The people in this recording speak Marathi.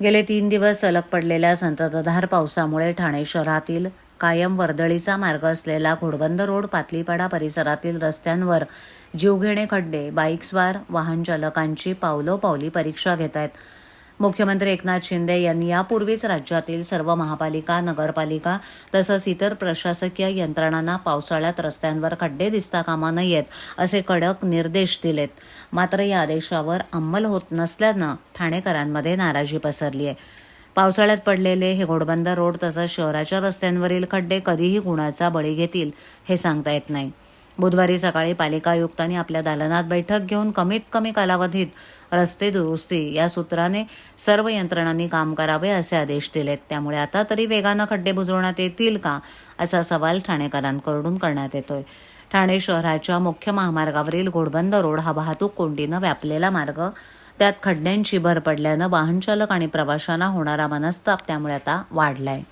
गेले तीन दिवस सलग पडलेल्या संततधार पावसामुळे ठाणे शहरातील कायम वर्दळीचा मार्ग असलेला घोडबंद रोड पातलीपाडा परिसरातील रस्त्यांवर जीवघेणे खड्डे बाईकस्वार वाहन चालकांची पावलोपावली परीक्षा घेत आहेत मुख्यमंत्री एकनाथ शिंदे यांनी यापूर्वीच राज्यातील सर्व महापालिका नगरपालिका तसंच इतर प्रशासकीय यंत्रणांना पावसाळ्यात रस्त्यांवर खड्डे दिसता कामा नयेत असे कडक निर्देश दिलेत. मात्र या आदेशावर अंमल होत नसल्यानं ठाणेकरांमध्ये नाराजी पसरली आहे पावसाळ्यात पडलेले हे घोडबंदर रोड तसंच शहराच्या रस्त्यांवरील खड्डे कधीही कुणाचा बळी घेतील हे सांगता येत नाही. बुधवारी सकाळी पालिका आयुक्तांनी आपल्या दालनात बैठक घेऊन कमीत कमी कालावधीत रस्ते दुरुस्ती या सूत्राने सर्व यंत्रणांनी काम करावे असे आदेश दिलेत. त्यामुळे आता तरी वेगानं खड्डे बुजवण्यात येतील का असा सवाल ठाणेकरांकडून करण्यात येतोय. ठाणे शहराच्या मुख्य महामार्गावरील घोडबंद रोड हा वाहतूक कोंडीनं व्यापलेला मार्ग. त्यात खड्ड्यांची भर पडल्यानं वाहनचालक आणि प्रवाशांना होणारा मनस्ताप त्यामुळे आता वाढलाय.